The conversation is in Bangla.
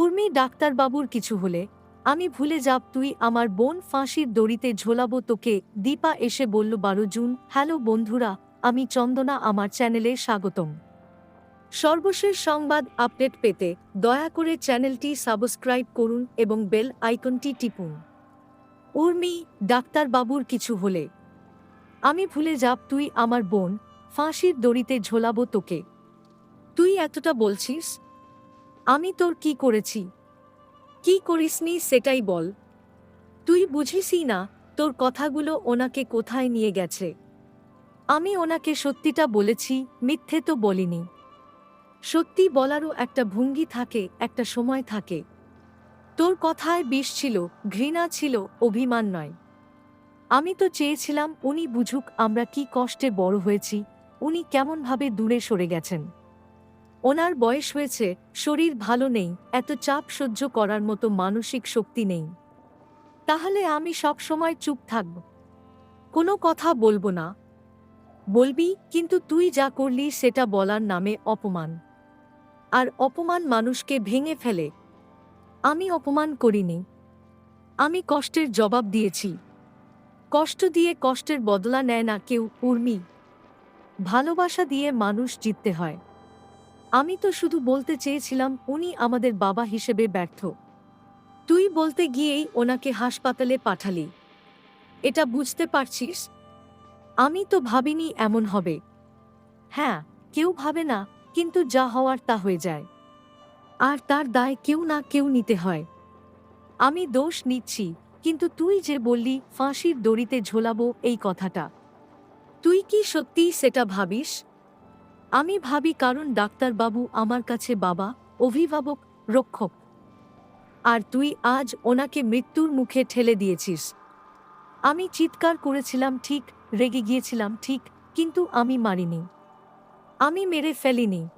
উর্মি ডাক্তারবাবুর কিছু হলে, আমি ভুলে যাব তুই আমার বোন ফাঁসির দড়িতে ঝোলাবো তোকে। দীপা এসে বলল বারো জুন হ্যালো বন্ধুরা, আমি চন্দনা, আমার চ্যানেলে স্বাগতম। সর্বশেষ সংবাদ আপডেট পেতে দয়া করে চ্যানেলটি সাবস্ক্রাইব করুন এবং বেল আইকনটি টিপুন। উর্মি ডাক্তারবাবুর কিছু হলে, আমি ভুলে যাব তুই আমার বোন, ফাঁসির দড়িতে ঝোলাবো তোকে। তুই এতটা বলছিস? আমি তোর কি করেছি? কি করিসনি সেটাই বল। তুই বুঝিসই না তোর কথাগুলো ওনাকে কোথায় নিয়ে গেছে। আমি ওনাকে সত্যিটা বলেছি, মিথ্যে তো বলিনি। সত্যি বলারও একটা ভঙ্গি থাকে, একটা সময় থাকে। তোর কথায় বিষ ছিল, ঘৃণা ছিল, অভিমান নয়। আমি তো চেয়েছিলাম উনি বুঝুক আমরা কি কষ্টে বড় হয়েছি, উনি কেমনভাবে দূরে সরে গেছেন। ওনার বয়স হয়েছে, শরীর ভালো নেই, এত চাপ সহ্য করার মতো মানসিক শক্তি নেই। তাহলে আমি সব সময় চুপ থাকব। কোনো কথা বলব না। বলবি, কিন্তু তুই যা করলি সেটা বলার নামে অপমান। আর অপমান মানুষকে ভেঙে ফেলে। আমি অপমান করিনি। আমি কষ্টের জবাব দিয়েছি। কষ্ট দিয়ে কষ্টের বদলা নেয় না কেউ, উর্মি। ভালোবাসা দিয়ে মানুষ জিততে হয়। আমি তো শুধু বলতে চেয়েছিলাম উনি আমাদের বাবা হিসেবে ব্যর্থ। তুই বলতে গিয়েই ওনাকে হাসপাতালে পাঠালি। এটা বুঝতে পারছিস? আমি তো ভাবিনি এমন হবে। হ্যাঁ কেউ ভাবে না, কিন্তু যা হওয়ার তা হয়ে যায়। আর তার দায় কেউ না কেউ নিতে হয়। আমি দোষ নিচ্ছি, কিন্তু তুই যে বললি ফাঁসির দড়িতে ঝোলাবো এই কথাটা। তুই কি সত্যিই সেটা ভাবিস? আমি ভাবি কারণ ডাক্তারবাবু আমার কাছে বাবা, অভিভাবক, রক্ষক। আর তুই আজ ওনাকে মৃত্যুর মুখে ঠেলে দিয়েছিস। আমি চিৎকার করেছিলাম, ঠিক, রেগে গিয়েছিলাম, ঠিক, কিন্তু আমি মারিনি। আমি মেরে ফেলিনি।